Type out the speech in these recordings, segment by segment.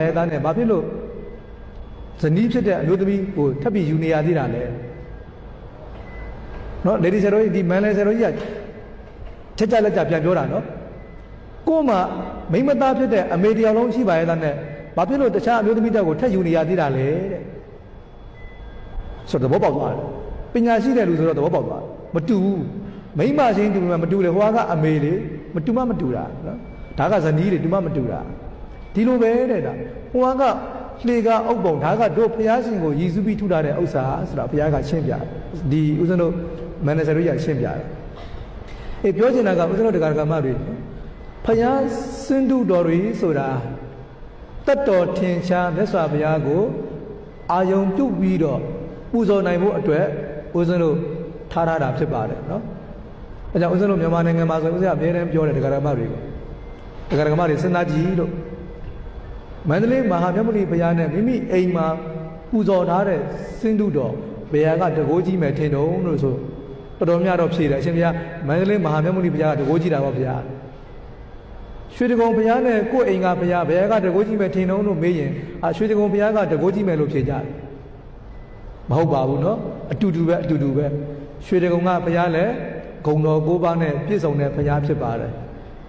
အဲသားနဲ့ဘာဖြစ်လို့ဇနီးဖြစ်တဲ့အမျိုးသမီးကိုထပ်ပြီးယူနေရသေးတာလဲနော်လေဒီဆယ်တော်ကြီးဒီမန်လဲဆယ်တော်ကြီးကချက်ကြလက်ကြပြန်ပြောတာနော်ကို့မှာမိန်းမသားဖြစ်တဲ့အမေတရားလုံးရှိပါရဲ့သားနဲ့ဘာဖြစ်လို့တခြားအမျိုးသမီးတက်ကိုထပ်ယူနေရသေးတာလဲတဲ့ဆိုတော့သဘောပေါက်သွားတယ်ပညာရှိတဲ့လူဆိုတော့သဘောပေါက်သွားတယ်မတူဘူးမိန်းမချင်းတူမှမတူလေဟိုကအမေလေမတူမှမတူတာနော်ဒါကဇနီးလေတူမှမတူတာ ဒီလိုပဲတဲ့ဒါဟိုကလှေကအုပ်ပုံဒါကတို့ဘုရားရှင်ကိုရည်စူးပြီးထူထားတဲ့ဥစ္စာဆိုတော့ဘုရားကရှင်းပြတယ်ဒီဦးဇင်းတို့မန်နေဂျာတို့ရရှင်းပြတယ်အေးပြောချင်တာကဦးဇင်းတို့တရားကမတွေဘုရားစင်တုတော်တွေဆိုတာတတ်တော်ထင်ရှားမြတ်စွာဘုရားကိုအာယုံပြုတ်ပြီးတော့ပူဇော်နိုင်ဖို့အတွက်ဦးဇင်းတို့ထားထားတာဖြစ်ပါတယ်နော်အဲကြောင့်ဦးဇင်းတို့မြန်မာနိုင်ငံမှာဆိုဦးဇင်းကအများအားပြောတယ်တရားကမတွေကိုတရားကမတွေစဉ်းစားကြည့်လို့ မန္တလေးမဟာမြတ်မုနီဘုရားနဲ့မိမိအိမ်မှာပူဇော်ထားတဲ့စင်တုတော်ဘယ်ဟာကတကိုးကြီးမယ်ထင်တော့လို့ဆိုတော်တော်များတော့ဖြေတယ်အရှင်ဘုရားမန္တလေးမဟာမြတ်မုနီဘုရားကတကိုးကြီးတာပါဘုရားရွှေတကုံဘုရားနဲ့ကိုယ့်အိမ်ကဘုရားဘယ်ဟာကတကိုးကြီးမယ်ထင်တော့လို့မေးရင်အာရွှေတကုံဘုရားကတကိုးကြီးမယ်လို့ဖြေကြတယ်မဟုတ်ပါဘူးเนาะအတူတူပဲအတူတူပဲရွှေတကုံကဘုရားလည်းဂုံတော်၉ပါးနဲ့ပြည့်စုံတဲ့ဘုရားဖြစ်ပါတယ်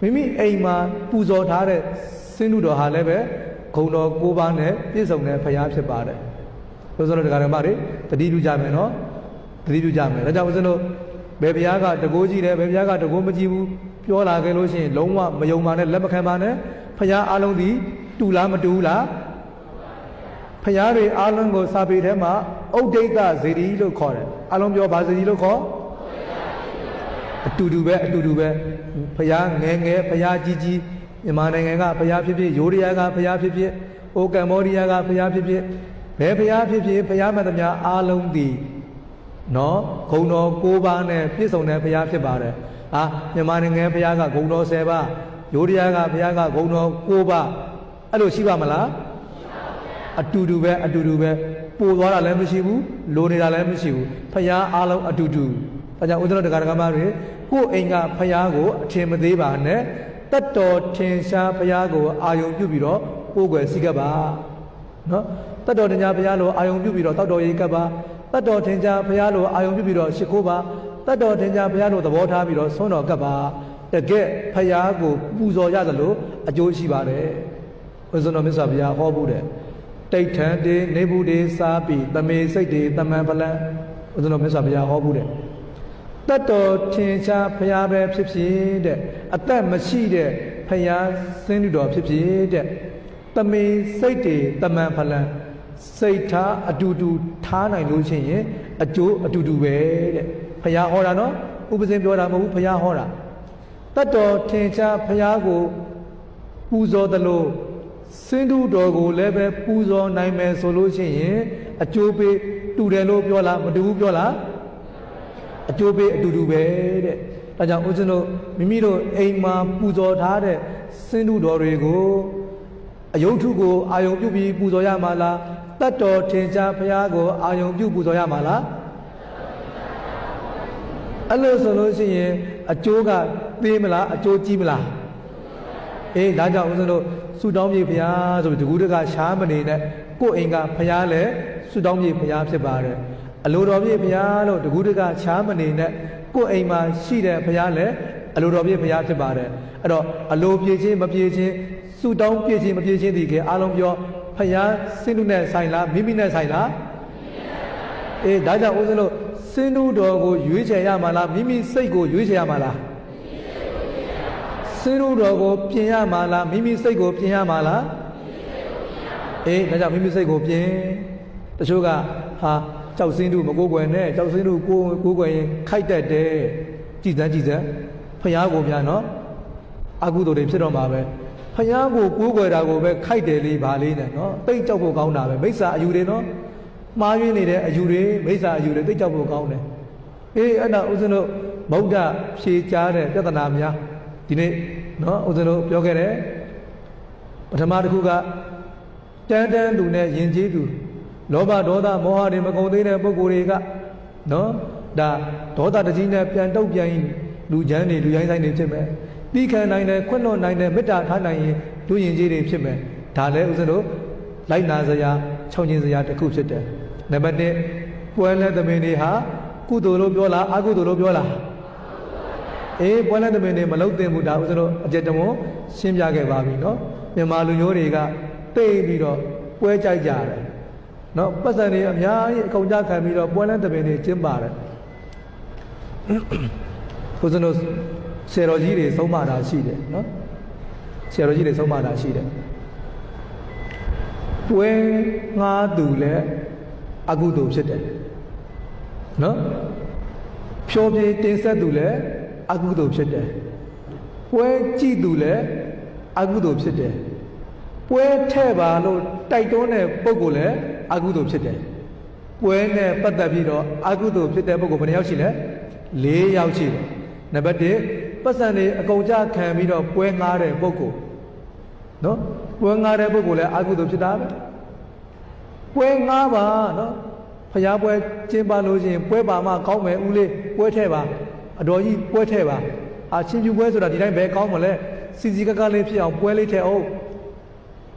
မိမိအိမ်မှာပူဇော်ထားတဲ့စင်တုတော်ဟာလည်းပဲ ဂုံတော်၉ပါးနဲ့ပြည့်စုံတဲ့ဘုရားဖြစ်ပါတယ်လို့ဆိုတော့တရားဓမ္မတွေတတိပြုကြမယ်နော်တတိပြုကြမယ်ဒါကြောင့်ဦးဇင်းတို့ဘယ်ဘုရားကတကိုးကြည့်တယ်ဘယ်ဘုရားကတကိုးမကြည့်ဘူးပြောလာခဲ့လို့ရှိရင်လုံးဝမယုံပါနဲ့လက်မခံပါနဲ့ဘုရားအလုံးဒီတူလားမတူဘူးလားဖျားတွေအားလုံးကိုစာပေထဲမှာဥဒိဋ္ဌဇေဒီလို့ခေါ်တယ်အားလုံးပြောဘာဇေဒီလို့ခေါ်အတူတူပဲအတူတူပဲဖျားငယ်ငယ်ဖျားကြီးကြီး မြန်မာနိုင်ငံကဖျားဖြစ်ဖြစ်ယိုးရီးယားကဖျားဖြစ်ဖြစ်အိုကမ်ဘောဒီးယားကဖျားဖြစ်ဖြစ်ဘယ်ဖျားဖြစ်ဖြစ်ဖျားမှတ်သမျှအားလုံးဒီနော်ဂုံတော်၉ပါးနဲ့ပြည့်စုံတဲ့ဖျားဖြစ်ပါတယ်ဟာမြန်မာနိုင်ငံဖျားကဂုံတော်၁၀ပါးယိုးရီးယားကဖျားကဂုံတော်၉ပါးအဲ့လိုရှိပါမလားအတူတူပဲအတူတူပဲပို့သွားတာလည်းမရှိဘူးလိုနေတာလည်းမရှိဘူးဖျားအားလုံးအတူတူဒါကြောင့်ဥဒ္ဒရတက္ကရာမတွေကိုယ်အိမ်ကဖျားကိုအထင်မသေးပါနဲ့ တတ်တော်ထင်ရှားဖျားကိုအာယုံပြုပြီးတော့ပို့ွယ်စီကပ်ပါနော်တတ်တော်တင်ညာဖျားလိုအာယုံပြုပြီးတော့တောက်တော်ရေးကပ်ပါတတ်တော်ထင်ရှားဖျားလိုအာယုံပြုပြီးတော့ရှ िख ိုးပါတတ်တော်ထင်ရှားဖျားလိုသဘောထားပြီးတော့ဆွမ်းတော်ကပ်ပါတကယ်ဖျားကိုပူဇော်ရသလိုအကျိုးရှိပါတယ်ဥစ္စတော်မြတ်စွာဘုရားဟောဘူးတဲ့တိဋ္ဌံတေနေဘူးတေစာပိတမေစိတ်တေတမန်ဖလံဥစ္စတော်မြတ်စွာဘုရားဟောဘူးတဲ့ တတ်တော်ထင်ရှားဖျားပဲဖြစ်ဖြစ်တဲ့အသက်မရှိတဲ့ဖျားစင်းလူတော်ဖြစ်ဖြစ်တဲ့တမေစိတ်တေတမန်ဖလံစိတ်ထားအတူတူထားနိုင်လို့ရှိရင်အကျိုးအတူတူပဲတဲ့ဖျားဟောတာနော်ဥပဇင်ပြောတာမဟုတ်ဘူးဖျားဟောတာတတ်တော်ထင်ရှားဖျားကိုပူဇော်တယ်လို့စင်တူတော်ကိုလည်းပဲပူဇော်နိုင်မယ်ဆိုလို့ရှိရင်အကျိုးပေးတူတယ်လို့ပြောလားမတူဘူးပြောလား အကျိုးပေးအတူတူပဲတဲ့ဒါကြောင့်ဦးဇင်းတို့မိမိတို့အိမ်မှာပူဇော်ထားတဲ့စင်တူတော်တွေကိုအယုတ်ထုကိုအာယုံပြုပြီးပူဇော်ရမှာလားတတ်တော်ထင်ရှားဘုရားကိုအာယုံပြုပူဇော်ရမှာလားအဲ့လိုဆိုလို့ရှိရင်အကျိုးကသေးမလားအကျိုးကြီးမလားအေးဒါကြောင့်ဦးဇင်းတို့ဆူတောင်းပြေဘုရားဆိုပြီးတကူတကရှားမနေနဲ့ကိုယ့်အိမ်ကဘုရားလည်းဆူတောင်းပြေဘုရားဖြစ်ပါတယ် အလိုတော်ပြေဘုရားလို့တကူတကရှားမနေနဲ့ကိုယ့်အိမ်မှာရှိတဲ့ဘုရားလည်းအလိုတော်ပြေဘုရားဖြစ်ပါတယ်အဲ့တော့အလိုပြေခြင်းမပြေခြင်းဆူတောင်းပြေခြင်းမပြေခြင်းဒီကအားလုံးပြောဘုရားစင်တုနဲ့ဆိုင်လားမိမိနဲ့ဆိုင်လားအေးဒါကြောင့်ဦးဇင်းတို့စင်တုတော်ကိုရွေးချယ်ရမှာလားမိမိစိတ်ကိုရွေးချယ်ရမှာလားစင်းတို့တော်ကိုပြင်ရမှာလားမိမိစိတ်ကိုပြင်ရမှာလားအေးဒါကြောင့်မိမိစိတ်ကိုပြင်တချို့ကဟာ ကြောက်စင်းတို့မကိုးကွယ်နဲ့ကြောက်စင်းတို့ကိုကိုးကွယ်ရင်ခိုက်တတ်တယ်ကြည်စမ်းကြည်စမ်းဖျားကိုပြန်နော်အကုသိုလ်တွေဖြစ်တော့မှာပဲဖျားကိုကိုးကွယ်တာကိုပဲခိုက်တယ်လေးပါလေးနဲ့နော်တိတ်ကြောက်ဖို့ကောင်းတာပဲမိစ္ဆာအယူတွေနော်မှားယွင်းနေတဲ့အယူတွေမိစ္ဆာအယူတွေတိတ်ကြောက်ဖို့ကောင်းတယ်အေးအဲ့ဒါဥစဉ်တို့ဗုဒ္ဓဖြေကြားတဲ့ပြဿနာများဒီနေ့နော်ဦးဇင်းတို့ပြောခဲ့တယ်ပထမတစ်ခုကတန်းတန်းသူနဲ့ယဉ်ကျေးသူ လောဘဒေါသမောဟတွေမကုန်သေးတဲ့ပုဂ္ဂိုလ်တွေကနော်ဒါဒေါသတကြီးနဲ့ပြန်တုတ်ပြန်ရင်လူချမ်းတွေလူရိုင်းဆိုင်တွေဖြစ်မယ်ပြီးခံနိုင်တယ်ခွင့်လွှတ်နိုင်တယ်မေတ္တာထားနိုင်ရင်လူယဉ်ကျေးတွေဖြစ်မယ်ဒါလည်းဦးဇင်းတို့လိုက်နာစရာခြောက်ခြင်းစရာတစ်ခုဖြစ်တယ်နံပါတ်1ပွဲလဲသမင်တွေဟာကုသိုလ်လို့ပြောလားအကုသိုလ်လို့ပြောလားအေးပွဲလဲသမင်တွေမလုံးသင့်ဘူးဒါဥစ္စတို့အကြက်တမွန်ရှင်းပြခဲ့ပါပြီနော်မြန်မာလူမျိုးတွေကတိတ်ပြီးတော့ပွဲကြိုက်ကြတယ် နော်ပတ်စံတွေအများကြီးအကုန်ကြခံပြီးတော့ပွဲလဲသမင်တွေကျင်းပါတယ်ဥစ္စတို့ဆယ်တော်ကြီးတွေသုံးမတာရှိတယ်နော်ဆရာတော်ကြီးတွေဆုံးမတာရှိတယ်ပွဲငားသူလည်းအကုသိုလ်ဖြစ်တယ်နော်ဖြောပြေတင်ဆက်သူလည်းအကုသိုလ်ဖြစ်တယ်ပွဲကြည့်သူလည်းအကုသိုလ်ဖြစ်တယ်ပွဲထဲ့ပါလို့တိုက်တွန်းတဲ့ပုံကိုလည်း အကုသိုလ်ဖြစ်တယ်ပွဲနဲ့ပတ်သက်ပြီးတော့အကုသိုလ်ဖြစ်တဲ့ပုံကိုဘယ်နှယောက်ရှိလဲ၄ယောက်ရှိတယ်နံပါတ်1ပတ်စံတွေအကုန်ကြခံပြီးတော့ပွဲငားတဲ့ပုံကိုနော်ပွဲငားတဲ့ပုဂ္ဂိုလ်လည်းအကုသိုလ်ဖြစ်တာပဲပွဲငားပါနော်ဖျားပွဲကျင်းပလို့ရှိရင်ပွဲပါမှကောင်းမယ်ဦးလေးပွဲထဲပါအတော်ကြီးပွဲထဲပါအာချင်းပြူပွဲဆိုတာဒီတိုင်းပဲကောင်းမလဲစီစီကကလေးဖြစ်အောင်ပွဲလေးထဲအောင်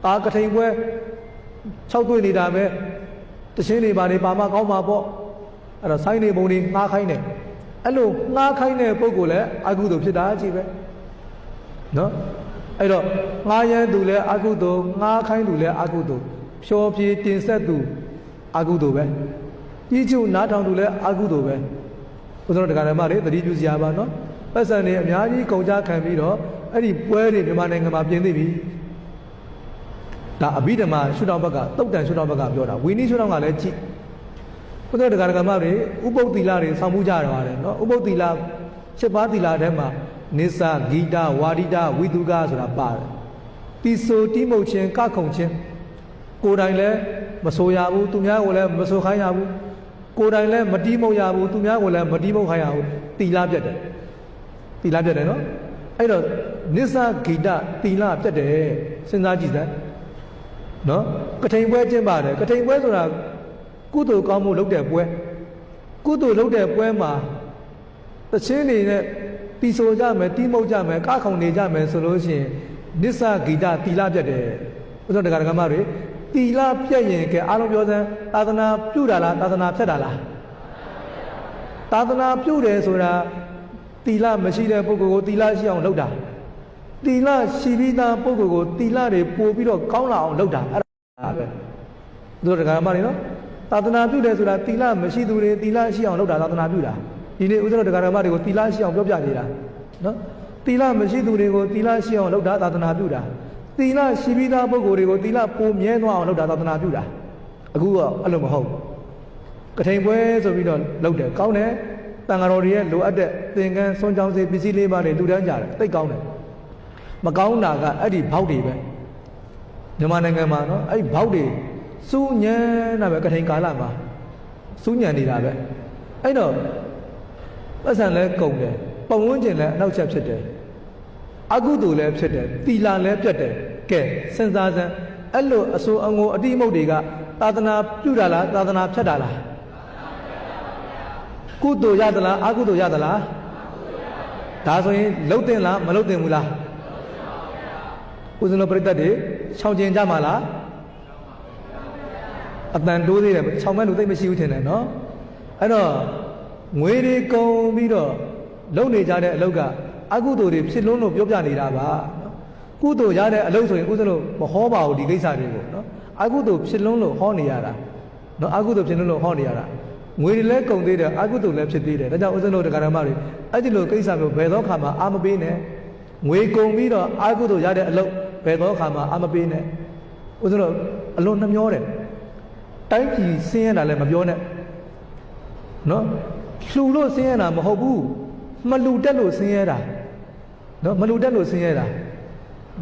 အာကထိန်ပွဲ ၆တွေ့နေတာပဲတရှင်းနေပါနေပါမှကောင်းပါပေါ့အဲ့တော့ဆိုင်းနေပုံတွေငားခိုင်းတယ်အဲ့လိုငားခိုင်းတဲ့ပုဂ္ဂိုလ်လည်းအကုသိုလ်ဖြစ်တာကြီးပဲနော်အဲ့တော့ငားရမ်းသူလည်းအကုသိုလ်ငားခိုင်းသူလည်းအကုသိုလ်ဖြောပြေတင်ဆက်သူအကုသိုလ်ပဲကြီးကျုနားထောင်သူလည်းအကုသိုလ်ပဲဘုရားတရားဓမ္မတွေတတိပြုစရာပါနော်ပတ်စံတွေအများကြီးကုန်ကြခံပြီးတော့အဲ့ဒီပွဲတွေမြန်မာနိုင်ငံမှာပြင်သိပြီ ဒါအဘိဓမ္မာရှုထောင့်ဘက်ကတုတ်တန်ရှုထောင့်ဘက်ကပြောတာဝီနည်းရှုထောင့်ကလည်းကြည့်ဘုရားတရားဓမ္မတွေဥပုပ်သီလတွေဆောင်မှုကြရပါတယ်နော်ဥပုပ်သီလ7ပါးသီလထဲမှာနိစ္စဂီတဝါဒိတဝိတုကဆိုတာပါတယ်တီဆိုတိမုတ်ခြင်းကခုံခြင်းကိုယ်တိုင်လည်းမဆိုရဘူးသူများကိုလည်းမဆိုခိုင်းရဘူးကိုယ်တိုင်လည်းမတီးမုတ်ရဘူးသူများကိုလည်းမတီးမုတ်ခိုင်းရဘူးတီလာပြတ်တယ်တီလာပြတ်တယ်နော်အဲ့တော့နိစ္စဂီတတီလာပြတ်တယ်စဉ်းစားကြည့်စမ်း နော်ကထိန်ပွဲကျင်းပါတယ်ကထိန်ပွဲဆိုတာကုသိုလ်ကောင်းမှုလုပ်တဲ့ပွဲကုသိုလ်လုပ်တဲ့ပွဲမှာတချင်းနေနဲ့တီဆိုကြမယ်တီးမုတ်ကြမယ်ကခုံနေကြမယ်ဆိုလို့ရှိရင်နစ္စဂီတတီလာပြတ်တယ်ဘုရားတရားဓမ္မတွေတီလာပြတ်ရင်ကဲအားလုံးပြောစမ်းသာသနာပြုတာလားသာသနာဖြတ်တာလားသာသနာပြုတယ်ဆိုတာတီလာမရှိတဲ့ပုဂ္ဂိုလ်ကိုတီလာရှိအောင်လုပ်တာ တီလာရှိပြီးသားပုဂ္ဂိုလ်ကိုတီလာတွေပို့ပြီးတော့ကောင်းလာအောင်လုပ်တာအဲ့ဒါပဲဘုရားတရားဓမ္မတွေနော်သာသနာပြုတယ်ဆိုတာတီလာမရှိသူတွေတီလာရှိအောင်လုပ်တာသာသနာပြုတာဒီနေ့ဥစ္စာတရားဓမ္မတွေကိုတီလာရှိအောင်ပြောပြနေတာနော်တီလာမရှိသူတွေကိုတီလာရှိအောင်လုပ်တာသာသနာပြုတာတီလာရှိပြီးသားပုဂ္ဂိုလ်တွေကိုတီလာပုံမြဲသွားအောင်လုပ်တာသာသနာပြုတာအခုကအဲ့လိုမဟုတ်ကထိန်ပွဲဆိုပြီးတော့လုပ်တယ်ကောင်းတယ်တန်ဃာတော်တွေရဲ့လိုအပ်တဲ့သင်္ကန်းဆွမ်းကြောင်းစေပစ္စည်းလေးပါးတွေလူတန်းကြတယ်သိကောင်းတယ် မကောင်းတာကအဲ့ဒီဘောက်တွေပဲမြန်မာနိုင်ငံမှာနော်အဲ့ဒီဘောက်တွေစူးညံတာပဲကထိန်ကာလမှာစူးညံနေတာပဲအဲ့တော့ပတ်စံလဲကုန်တယ်ပုံဝန်းကျင်လည်းအနောက်ချက်ဖြစ်တယ်အကုသိုလ်လည်းဖြစ်တယ်တီလာလည်းပြတ်တယ်ကဲစဉ်းစားစမ်းအဲ့လိုအဆိုအငိုအတိအမုတ်တွေကသာသနာပြုတာလားသာသနာဖြတ်တာလားကုသိုလ်ရသလားအကုသိုလ်ရသလားဒါဆိုရင်လှုပ်တင်လားမလှုပ်တင်ဘူးလား ဦးဇင်းတို့ပြိတ္တတွေခြောင်ကျင်ကြမှာလားအတန်တိုးသေးတယ်ခြောင်မဲ့လူသိမရှိဘူးထင်တယ်နော်အဲ့တော့ငွေတွေကုန်ပြီးတော့လုံနေကြတဲ့အလုပ်ကအကုသိုလ်တွေဖြစ်လုံးလို့ပြောပြနေတာပါနော်ကုသိုလ်ရတဲ့အလုပ်ဆိုရင်ဥစ္စလို့မဟောပါဘူးဒီကိစ္စတွေကိုနော်အကုသိုလ်ဖြစ်လုံးလို့ဟောနေရတာနော်အကုသိုလ်ဖြစ်လုံးလို့ဟောနေရတာငွေတွေလည်းကုန်သေးတယ်အကုသိုလ်လည်းဖြစ်သေးတယ်ဒါကြောင့်ဥစ္စလို့တရားဓမ္မတွေအဲ့ဒီလိုကိစ္စမျိုးဘယ်သောခါမှအာမပေးနဲ့ငွေကုန်ပြီးတော့အကုသိုလ်ရတဲ့အလုပ် ဘယ်သောခါမှအာမပေးနဲ့ဥစ္စလို့အလွန်နှမျောတယ်တိုင်းပြည်ဆင်းရဲတာလည်းမပြောနဲ့နော်လှူလို့ဆင်းရဲတာမဟုတ်ဘူးမလှူတက်လို့ဆင်းရဲတာနော်မလှူတက်လို့ဆင်းရဲတာ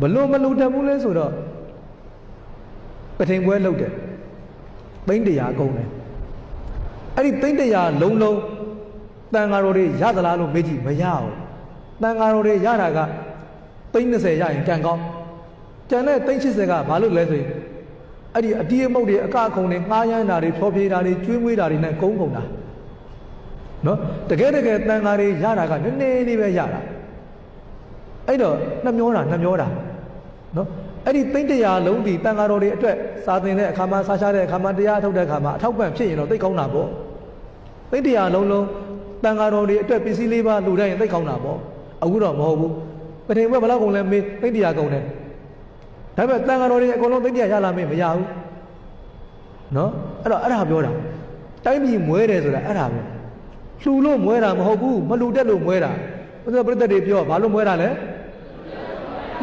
ဘလို့မလှူတက်ဘူးလဲဆိုတော့ပထိန်ပွဲလုပ်တယ်သိန်းတရာကုန်တယ်အဲ့ဒီသိန်းတရာလုံးလုံးတန်ဃာတော်တွေရသလားလို့မေးကြည့်မရဘူးတန်ဃာတော်တွေရတာကသိန်း20ရရင်ကံကောင်း ကျန်တဲ့သိန်း80ကဘာလို့လဲဆိုရင်အဲ့ဒီအတီးအမုတ်တွေအကခုံတွေငှားရမ်းတာတွေဖြောပြေးတာတွေကျွေးမွေးတာတွေနဲ့ကုန်းကုန်တာနော်တကယ်တကယ်တန်ဃာတွေရတာကနည်းနည်းလေးပဲရတာအဲ့တော့နှမျောတာနှမျောတာနော်အဲ့ဒီသိန်းတရာလုံးဒီတန်ဃာတော်တွေအတွက်စာသင်တဲ့အခါမှာစာရှာတဲ့အခါမှာတရားထုတ်တဲ့အခါမှာအထောက်ပံ့ဖြစ်ရင်တော့သိကောင်းတာပေါ့သိန်းတရာလုံးလုံးတန်ဃာတော်တွေအတွက်ပစ္စည်းလေးပါလူတိုင်းရင်သိကောင်းတာပေါ့အခုတော့မဟုတ်ဘူးပထမဘယ်လောက်ကုန်လဲမေးသိန်းတရာကုန်တယ် ဒါပေမဲ့တန်ဃာတော်တွေအကုန်လုံးသိန်းတရာရလာမေးမရဘူးနော်အဲ့တော့အဲ့ဒါပြောတာတိုင်းပြည်မွဲတယ်ဆိုတာအဲ့ဒါပဲလှူလို့မွဲတာမဟုတ်ဘူးမလှူတက်လို့မွဲတာဘုရားပြိတ္တတွေပြောဘာလို့မွဲတာလဲ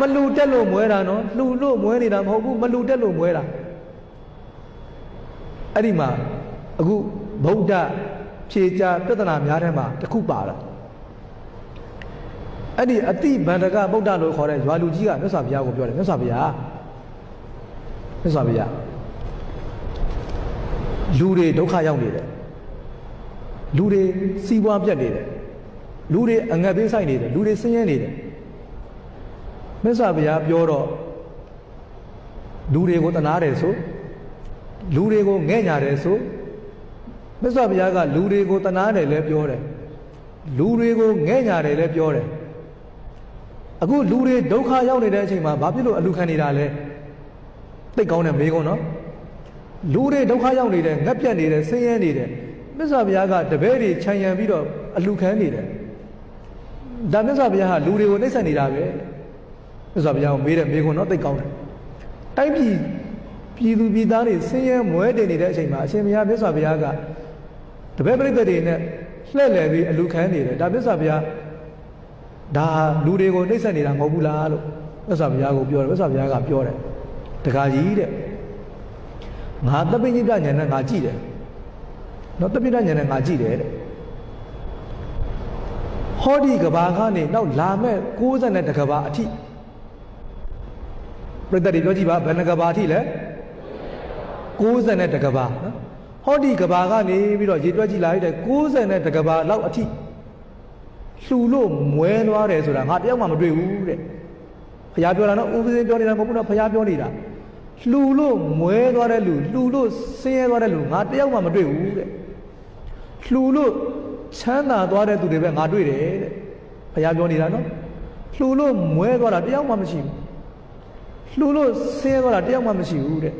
မလူတက်လို့မွဲတာနော်လှူလို့မွဲနေတာမဟုတ်ဘူးမလူတက်လို့မွဲတာအဲ့ဒီမှာအခုဗုဒ္ဓဖြေချာပြဿနာများထဲမှာတစ်ခုပါတာ အဲ့ဒီအတိဗန္ဒကဗုဒ္ဓလို့ခေါ်တဲ့ရွာလူကြီးကမြတ်စွာဘုရားကိုပြောတယ်မြတ်စွာဘုရားမြတ်စွာဘုရားလူတွေဒုက္ခရောက်နေတယ်လူတွေစီးပွားပြတ်နေတယ်လူတွေအငတ်ပေးဆိုင်နေတယ်လူတွေဆင်းရဲနေတယ်မြတ်စွာဘုရားပြောတော့လူတွေကိုတနာတယ်ဆိုလူတွေကိုငဲ့ညာတယ်ဆိုမြတ်စွာဘုရားကလူတွေကိုတနာတယ်လည်းပြောတယ်လူတွေကိုငဲ့ညာတယ်လည်းပြောတယ် အခုလူတွေဒုက္ခရောက်နေတဲ့အချိန်မှာဘာဖြစ်လို့အလူခံနေတာလဲသိကောင်းတဲ့မေးခွန်းနော်လူတွေဒုက္ခရောက်နေတယ်ငက်ပြတ်နေတယ်ဆင်းရဲနေတယ်မြတ်စွာဘုရားကတပည့်တွေခြံရံပြီးတော့အလူခံနေတယ်ဒါမြတ်စွာဘုရားကလူတွေကိုနှိမ့်ဆက်နေတာပဲမြတ်စွာဘုရားကိုမေးတဲ့မေးခွန်းတော့သိကောင်းတယ်တိုင်းပြည်ပြည်သူပြည်သားတွေဆင်းရဲမွဲတင်နေတဲ့အချိန်မှာအရှင်ဘုရားမြတ်စွာဘုရားကတပည့်ပရိသတ်တွေနဲ့လှည့်လည်ပြီးအလူခံနေတယ်ဒါမြတ်စွာဘုရား ဒါလူတွေကိုနှိမ့်ဆက်နေတာမဟုတ်ဘူးလားလို့မြတ်စွာဘုရားကိုပြောတယ်မြတ်စွာဘုရားကပြောတယ်တခါကြီးတဲ့ငါတပိညိတဉာဏ်နဲ့ငါကြည့်တယ်နော်တပိညိတဉာဏ်နဲ့ငါကြည့်တယ်တဲ့ဟောဒီကဘာကနေနောက်လာမဲ့62ကဘာအထိပြိတ္တတွေပြောကြည့်ပါဘယ်နှကဘာအထိလဲ60နဲ့တကဘာနော်ဟောဒီကဘာကနေပြီးတော့ရေတွက်ကြည့်လိုက်တဲ့60နဲ့တကဘာလောက်အထိ လှူလို့မွဲသွားတယ်ဆိုတာငါတယောက်မှမတွေ့ဘူးတဲ့ဘုရားပြောတာနော်ဦးပစင်းပြောနေတာမဟုတ်ဘူးနော်ဘုရားပြောနေတာလှူလို့မွဲသွားတဲ့လူလှူလို့ဆင်းရဲသွားတဲ့လူငါတယောက်မှမတွေ့ဘူးတဲ့လှူလို့ချမ်းသာသွားတဲ့သူတွေပဲငါတွေ့တယ်တဲ့ဘုရားပြောနေတာနော်လှူလို့မွဲသွားတာတယောက်မှမရှိဘူးလှူလို့ဆင်းရဲသွားတာတယောက်မှမရှိဘူးတဲ့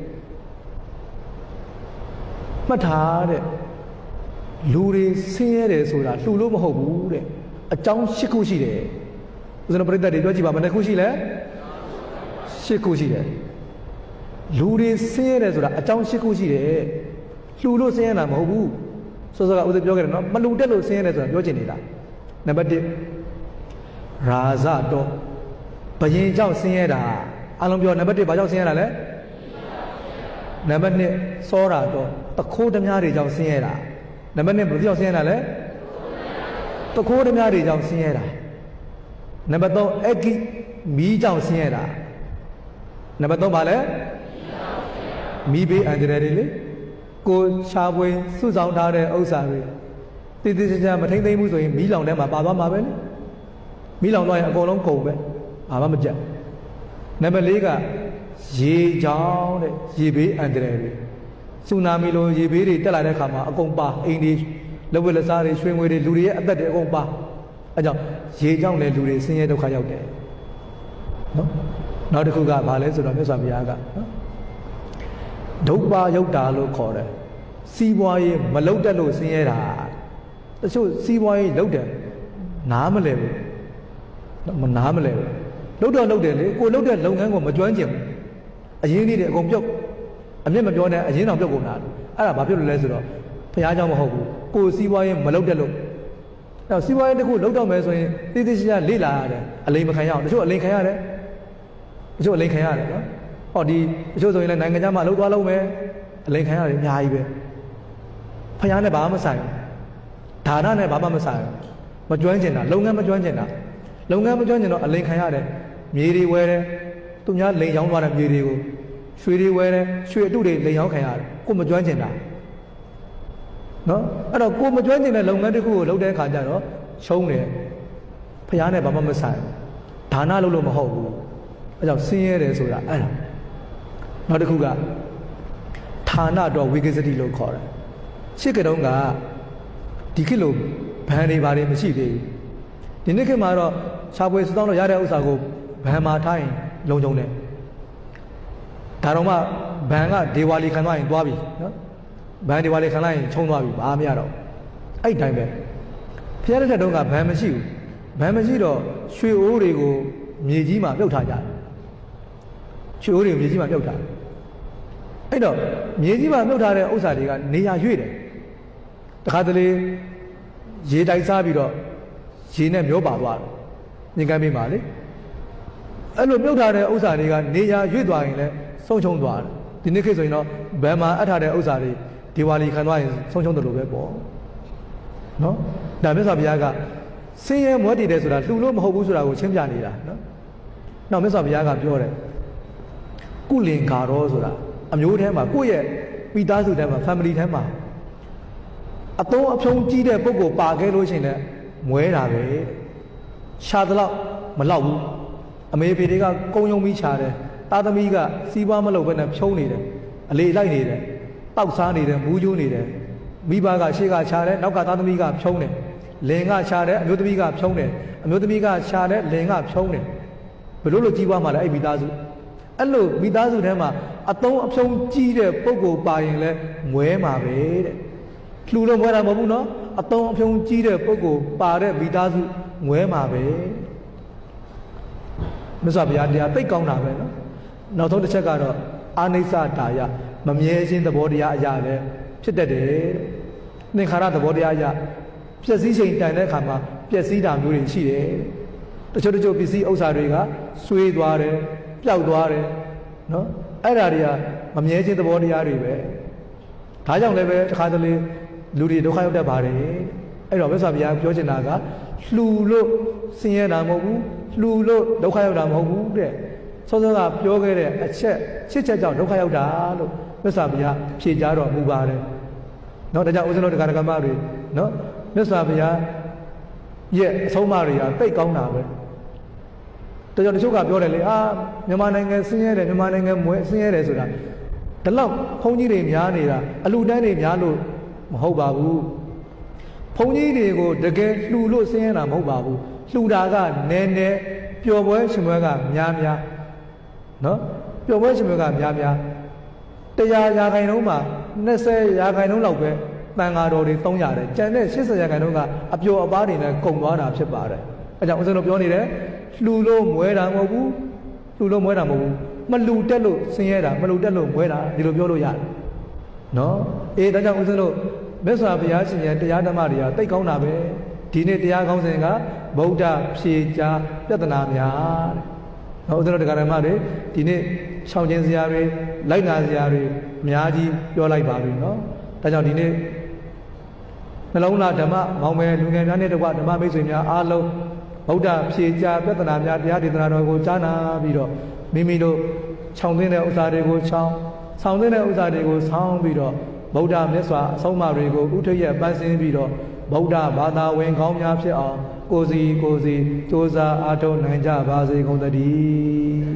မှတ်ထားတဲ့လူတွေဆင်းရဲတယ်ဆိုတာလှူလို့မဟုတ်ဘူးတဲ့ အကြောင်း၈ခုရှိတယ်ဦးဇင်းတို့ပြိတ္တတွေပြောကြည့်ပါဘယ်နှခုရှိလဲ၈ခုရှိတယ်လူတွေဆင်းရဲတယ်ဆိုတာအကြောင်း၈ခုရှိတယ်လှူလို့ဆင်းရဲတာမဟုတ်ဘူးစောစောကဦးဇင်းပြောခဲ့တယ်နော်မလှူတက်လို့ဆင်းရဲတယ်ဆိုတာပြောချင်နေတာနံပါတ်1ရာဇတော့ဘယင်ကြောင့်ဆင်းရဲတာအလုံးပြောနံပါတ်1ဘာကြောင့်ဆင်းရဲတာလဲနံပါတ်2စောတာတော့တခိုးဓမြတွေကြောင့်ဆင်းရဲတာနံပါတ်2ဘယ်လိုကြောင့်ဆင်းရဲတာလဲ တခိုးဓမြတွေကြောင့်ဆင်းရဲတာနံပါတ်3အကိမီးကြောင့်ဆင်းရဲတာနံပါတ်3ဘာလဲမီးဘေးအန္တရာယ်တွေလေကိုရှားပွေစုဆောင်ထားတဲ့ဥစ္စာတွေတည်တည်ချာချာမထိမ့်သိမ့်ဘူးဆိုရင်မီးလောင်ထဲမှာပါသွားမှာပဲလေမီးလောင်သွားရင်အကုန်လုံးကုန်ပဲဘာမှမကြက်နံပါတ်၄ကရေကြောင်းတဲ့ရေဘေးအန္တရာယ်တွေဆူနာမီလိုရေဘေးတွေတက်လာတဲ့ခါမှာအကုန်ပါအိမ်တွေ လက်ဝဲလက်စားတွေရွှေငွေတွေလူတွေရဲ့အသက်တွေအကုန်ပါအဲကြောင့်ရေကြောင်းလည်းလူတွေဆင်းရဲဒုက္ခရောက်တယ်နော်နောက်တစ်ခုကဘာလဲဆိုတော့မြတ်စွာဘုရားကနော်ဒုပ္ပါယုတ်တာလို့ခေါ်တယ်စီးပွားရေးမလုတ်တက်လို့ဆင်းရဲတာတချို့စီးပွားရေးလုတ်တယ်နားမလဲဘူးမနားမလဲဘူးလုတ်တော့လုတ်တယ်လေကိုလုတ်တဲ့လုပ်ငန်းကိုမကျွမ်းကျင်ဘူးအရင်လေးတွေအကုန်ပြုတ်အမျက်မပြောနဲ့အရင်တောင်ပြုတ်ကုန်တာအဲ့ဒါဘာဖြစ်လို့လဲဆိုတော့ ဘုရားကြောင့်မဟုတ်ဘူးကိုယ်စီးပွားရေးမလုပ်တဲ့လို့အဲစီးပွားရေးတစ်ခုလုပ်တော့မယ်ဆိုရင်တိတိကျကျလေ့လာရတယ်အလိမ်မခံရအောင်တချို့အလိမ်ခံရတယ်တချို့အလိမ်ခံရတယ်နော်ဟောဒီတချို့ဆိုရင်လည်းနိုင်ငံခြားမှာလှုပ်သွားလုံးမယ်အလိမ်ခံရတယ်အများကြီးပဲဖျားနဲ့ဘာမှမဆိုင်ဒါနနဲ့ဘာမှမဆိုင်မကျွမ်းကျင်တာလုပ်ငန်းမကျွမ်းကျင်တာလုပ်ငန်းမကျွမ်းကျင်တော့အလိမ်ခံရတယ်မြေတွေဝဲတယ်သူများလိမ်ရောင်းသွားတဲ့မြေတွေကိုရွှေတွေဝဲတယ်ရွှေအတုတွေလိမ်ရောင်းခံရတယ်ကိုမကျွမ်းကျင်တာ နော်အဲ့တော့ကိုမကျွမ်းကျင်တဲ့လုပ်ငန်းတစ်ခုကိုလုပ်တဲ့အခါကျတော့ရှုံးတယ်ဖះနဲ့ဘာမှမဆိုင်ဒါနလုပ်လို့မဟုတ်ဘူးအဲကြောင့်ဆင်းရဲတယ်ဆိုတာအဲ့ဒါနောက်တစ်ခုကဌာနတော်ဝိကစ္စတိလို့ခေါ်တယ်ရှစ်ကတုံးကဒီခေတ်လိုဘန်တွေဘာတွေမရှိသေးဘူးဒီနေ့ခေတ်မှာတော့ရှားပွဲစတောင်းလို့ရတဲ့ဥစ္စာကိုဘန်မာထားရင်လုံုံတယ်ဒါတော့မှဘန်ကဒေဝါလီခံသွားရင်သွားပြီနော် ဘန်ဒေဝါလီခံလိုက်ရင်ချုံသွားပြီဘာမှမရတော့အဲ့တိုင်းပဲဖျားတဲ့ထက်တုန်းကဘန်မရှိဘူးဘန်မရှိတော့ရွှေအိုးတွေကိုမြေကြီးမှာပြုတ်ထားကြတယ်ရွှေအိုးတွေကိုမြေကြီးမှာပြုတ်ထားတယ်အဲ့တော့မြေကြီးမှာပြုတ်ထားတဲ့ဥစ္စာတွေကနေရာရွေ့တယ်တခါတလေရေတိုက်စားပြီးတော့ရေနဲ့မျောပါသွားတယ်ညင်ကမ်းပေးပါလေအဲ့လိုပြုတ်ထားတဲ့ဥစ္စာတွေကနေရာရွေ့သွားရင်လည်းဆုံးချုံသွားတယ်ဒီနေ့ခေတ်ဆိုရင်တော့ဘယ်မှာအပ်ထားတဲ့ဥစ္စာတွေ ဒီဝါလီခံသွားရင်ဆုံးချုံတယ်လို့ပဲပေါ့နော်ဒါမြတ်စွာဘုရားကဆင်းရဲမွဲတည်တယ်ဆိုတာလှူလို့မဟုတ်ဘူးဆိုတာကိုရှင်းပြနေတာနော်နောက်မြတ်စွာဘုရားကပြောတယ်ကုလင်္ကာရောဆိုတာအမျိုးထဲမှာကိုယ့်ရဲ့မိသားစုထဲမှာ family ထဲမှာအတုံးအဖြုံးကြီးတဲ့ပုဂ္ဂိုလ်ပါခဲ့လို့ရှိရင်လည်းမွဲတာပဲရှာသလောက်မလောက်ဘူးအမေဖေတွေကကုံယုံပြီးခြာတယ်တာသမီကစီးပွားမလုပ်ဘဲနဲ့ဖြုံးနေတယ်အလေလိုက်နေတယ် တောက်စားနေတယ်မူးကျိုးနေတယ်မိဘကရှေ့ကခြာတယ်နောက်ကတာသမီကဖြုံးတယ်လင်ကခြာတယ်အမျိုးသမီးကဖြုံးတယ်အမျိုးသမီးကခြာတယ်လင်ကဖြုံးတယ်ဘယ်လိုလိုကြီးပွားမှလဲအဲ့မိသားစုအဲ့လိုမိသားစုထဲမှာအတုံးအဖြုံးကြီးတဲ့ပုံကိုပါရင်လဲမွဲမှာပဲတဲ့လှူလို့မွဲတာမဟုတ်ဘူးနော်အတုံးအဖြုံးကြီးတဲ့ပုံကိုပါတဲ့မိသားစုမွဲမှာပဲမြတ်စွာဘုရားတရားသိတ်ကောင်းတာပဲနော်နောက်ဆုံးတစ်ချက်ကတော့အာနိစ္စတာယ မမြဲခြင်းသဘောတရားအရာလည်းဖြစ်တတ်တယ်တဲ့သင်္ခါရသဘောတရားအရာပျက်စီးချိန်တန်တဲ့အခါမှာပျက်စီးတာမျိုးတွေရှိတယ်တချို့တချို့ပစ္စည်းဥစ္စာတွေကဆွေးသွားတယ်ပျောက်သွားတယ်နော်အဲ့ဒါတွေကမမြဲခြင်းသဘောတရားတွေပဲဒါကြောင့်လည်းပဲတစ်ခါတလေလူတွေဒုက္ခရောက်တတ်ပါတယ်အဲ့တော့မြတ်စွာဘုရားပြောချင်တာကလှူလို့ဆင်းရဲတာမဟုတ်ဘူးလှူလို့ဒုက္ခရောက်တာမဟုတ်ဘူးတဲ့စောစောကပြောခဲ့တဲ့အချက်ချစ်ချက်ကြောင့်ဒုက္ခရောက်တာလို့ မြတ်စွာဘုရားဖြေကြားတော်မူပါတယ်။နော်ဒါကြောင့်ဦးဇင်းတို့တရားဓမ္မတွေနော်မြတ်စွာဘုရားရဲ့အဆုံးအမတွေဟာတိတ်ကောင်းတာပဲ။ဒါကြောင့်တချို့ကပြောတယ်လေအာမြန်မာနိုင်ငံဆင်းရဲတယ်မြန်မာနိုင်ငံမွဲဆင်းရဲတယ်ဆိုတာဒီလောက်ဘုန်းကြီးတွေများနေတာအလူတန်းတွေများလို့မဟုတ်ပါဘူး။ဘုန်းကြီးတွေကိုတကယ်လှူလို့ဆင်းရဲတာမဟုတ်ပါဘူး။လှူတာကနည်းနည်းပျော်ပွဲရှင်ပွဲကများများနော်ပျော်ပွဲရှင်ပွဲကများများ တရားရာခိုင်နှုန်းမှာ20ရာခိုင်နှုန်းလောက်ပဲတန်ဃာတော်တွေ300တယ်ကျန်တဲ့80ရာခိုင်နှုန်းကအပျော်အပါးတွေနဲ့ကုန်သွားတာဖြစ်ပါတယ်အဲကြောင့်ဦးဇင်းတို့ပြောနေတယ်လှူလို့မွဲတာမဟုတ်ဘူးလှူလို့မွဲတာမဟုတ်ဘူးမလှူတက်လို့ဆင်းရဲတာမလှူတက်လို့မွဲတာဒီလိုပြောလို့ရတယ်နော်အေးဒါကြောင့်ဦးဇင်းတို့မြတ်စွာဘုရားရှင်ရဲ့တရားဓမ္မတွေကတိတ်ကောင်းတာပဲဒီနေ့တရားကောင်းစဉ်ကဗုဒ္ဓဖြေချာပြဿနာများတဲ့နော်ဦးဇင်းတို့တရားဓမ္မတွေဒီနေ့ ရှောင်ခြင်းစရာတွေလိုက်နာစရာတွေအများကြီးပြောလိုက်ပါပြီနော်ဒါကြောင့်ဒီနေ့နှလုံးသားဓမ္မမောင်မယ်လူငယ်များနဲ့တကွဓမ္မမိတ်ဆွေများအားလုံးဗုဒ္ဓဖြေချာပြဿနာများတရားဒေသနာတော်ကိုကြားနာပြီးတော့မိမိတို့ခြောင်သွင်းတဲ့ဥစ္စာတွေကိုခြောင်ဆောင်သွင်းတဲ့ဥစ္စာတွေကိုဆောင်းပြီးတော့ဗုဒ္ဓမြတ်စွာအဆုံးအမတွေကိုဥထိပ်ရပန်းစင်းပြီးတော့ဗုဒ္ဓဘာသာဝင်ကောင်းများဖြစ်အောင်ကိုယ်စီကိုယ်စီစ조사အားထုတ်နိုင်ကြပါစေကုန်သတည်း